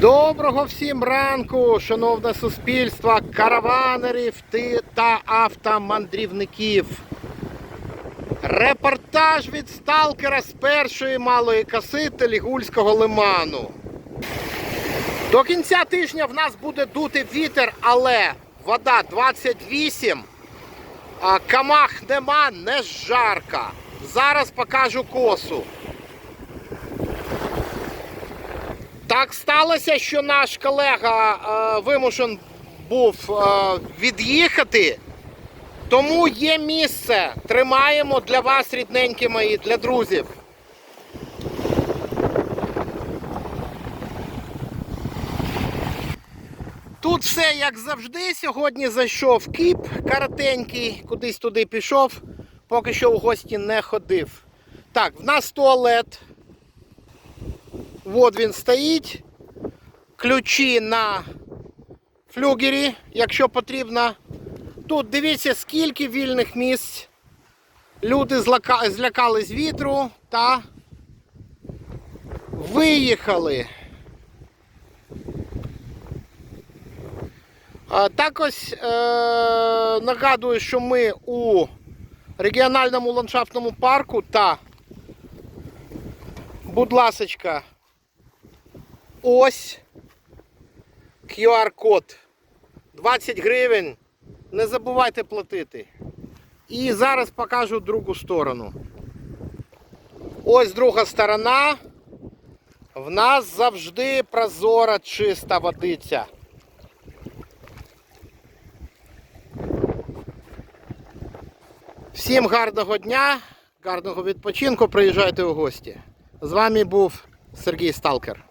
Доброго всім ранку, шановне суспільство, караванерів та автомандрівників. Репортаж від сталкера з першої малої коси Телігульського лиману. До кінця тижня в нас буде дути вітер, але вода 28, а камах нема, не жарка. Зараз покажу косу. Так сталося, що наш колега е, вимушен був е, від'їхати, тому є місце. Тримаємо для вас, рідненькі мої, для друзів. Тут все як завжди. Сьогодні зайшов кіп коротенький, кудись туди пішов, поки що у гості не ходив. Так, в нас туалет. От він стоїть. Ключі на флюгері, якщо потрібно. Тут дивіться, скільки вільних місць. Люди злякались вітру та виїхали. Так ось е- нагадую, що ми у регіональному ландшафтному парку та, будь ласочка, ось QR-код 20 гривень. Не забувайте платити. І зараз покажу другу сторону. Ось друга сторона. В нас завжди прозора чиста водиця. Всім гарного дня, гарного відпочинку. Приїжджайте у гості. З вами був Сергій Сталкер.